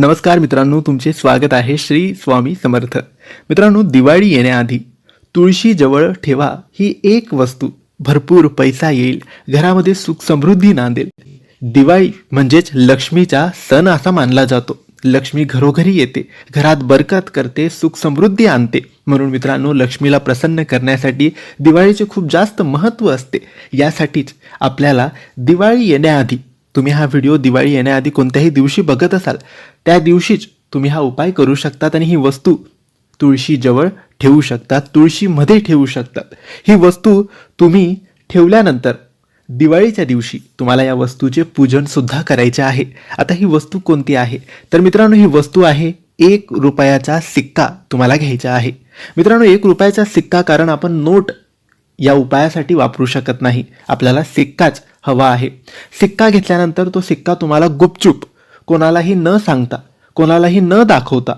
नमस्कार मित्रांनो तुमचे स्वागत आहे श्री स्वामी समर्थ. मित्रांनो दिवाळी येण्याआधी तुळशीजवळ ठेवा ही एक वस्तू. भरपूर पैसा येईल घरामध्ये सुख समृद्धी नांदेल. दिवाळी म्हणजेच लक्ष्मीचा सण असा मानला जातो. लक्ष्मी घरोघरी येते घरात बरकत करते सुख समृद्धी आणते. म्हणून मित्रांनो लक्ष्मीला प्रसन्न करण्यासाठी दिवाळीचे खूप जास्त महत्त्व असते. यासाठीच आपल्याला दिवाळी येण्याआधी तुम्ही हा व्हिडिओ दिवाळी येण्याआधी कोणत्याही दिवशी बघत असाल त्या दिवशीच तुम्ही हा उपाय करू शकतात आणि ही वस्तू तुळशीजवळ ठेवू शकतात तुळशीमध्ये ठेवू शकतात. ही वस्तू तुम्ही ठेवल्यानंतर दिवाळीच्या दिवशी तुम्हाला या वस्तूचे पूजन सुद्धा करायचे आहे. आता ही वस्तू कोणती आहे? तर मित्रांनो ही वस्तू आहे एक रुपयाचा सिक्का तुम्हाला घ्यायचा आहे. मित्रांनो एक रुपयाचा सिक्का कारण आपण नोट या उपायासाठी वापरू शकत नाही. आपल्याला सिक्काच हवा आहे. सिक्का घेतल्यानंतर तो सिक्का तुम्हाला गुपचूप कोणालाही न सांगता कोणालाही न दाखवता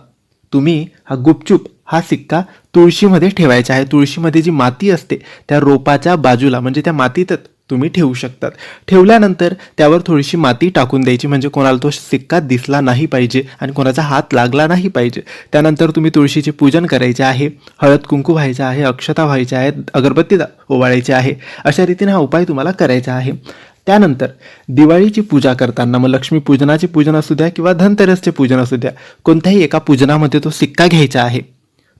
तुम्ही हा गुपचूप हा सिक्का तुळशीमध्ये ठेवायचा आहे. तुळशीमध्ये जी माती असते त्या रोपाच्या बाजूला म्हणजे त्या मातीतच तुम्ही ठेवू शकतात. ठेवल्यानंतर त्यावर थोडीशी माती टाकून द्यायची म्हणजे कोणाला तो सिक्का दिसला नाही पाहिजे आणि कोणाचा हात लागला नाही पाहिजे. त्यानंतर तुम्ही तुळशीचे पूजन करायचे आहे हळद कुंकू व्हायचं आहे अक्षता व्हायच्या आहेत अगरबत्ती ओवाळायची आहे अशा रीतीने हा उपाय तुम्हाला करायचा आहे. त्यानंतर दिवाळीची पूजा करताना मग लक्ष्मी पूजनाचे पूजन असू द्या किंवा धनतेरसचे पूजन असू द्या कोणत्याही एका पूजनामध्ये तो सिक्का घ्यायचा आहे.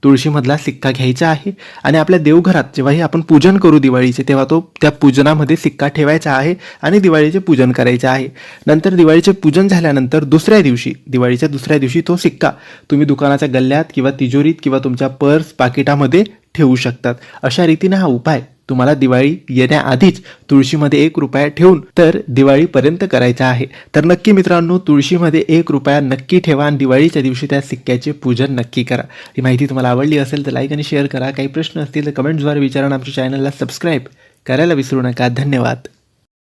तुळशीमधला सिक्का घ्यायचा आहे आणि आपल्या देवघरात जेव्हाही आपण पूजन करू दिवाळीचे तेव्हा तो त्या पूजनामध्ये सिक्का ठेवायचा आहे आणि दिवाळीचे पूजन करायचे आहे. नंतर दिवाळीचे पूजन झाल्यानंतर दुसऱ्या दिवशी दिवाळीच्या दुसऱ्या दिवशी तो सिक्का तुम्ही दुकानाच्या गल्ल्यात किंवा तिजोरीत किंवा तुमच्या पर्स पाकिटामध्ये ठेवू शकतात. अशा रीतीने हा उपाय तुम्हाला दिवाळी येण्याआधीच तुळशीमध्ये एक रुपया ठेवून तर दिवाळीपर्यंत करायचा आहे. तर नक्की मित्रांनो तुळशीमध्ये एक रुपया नक्की ठेवा आणि दिवाळीच्या दिवशी त्या सिक्क्याचे पूजन नक्की करा. ही माहिती तुम्हाला आवडली असेल तर लाईक आणि शेअर करा. काही प्रश्न असतील तर कमेंट्सद्वारे विचारा आमच्या चॅनलला सबस्क्राईब करायला विसरू नका. धन्यवाद.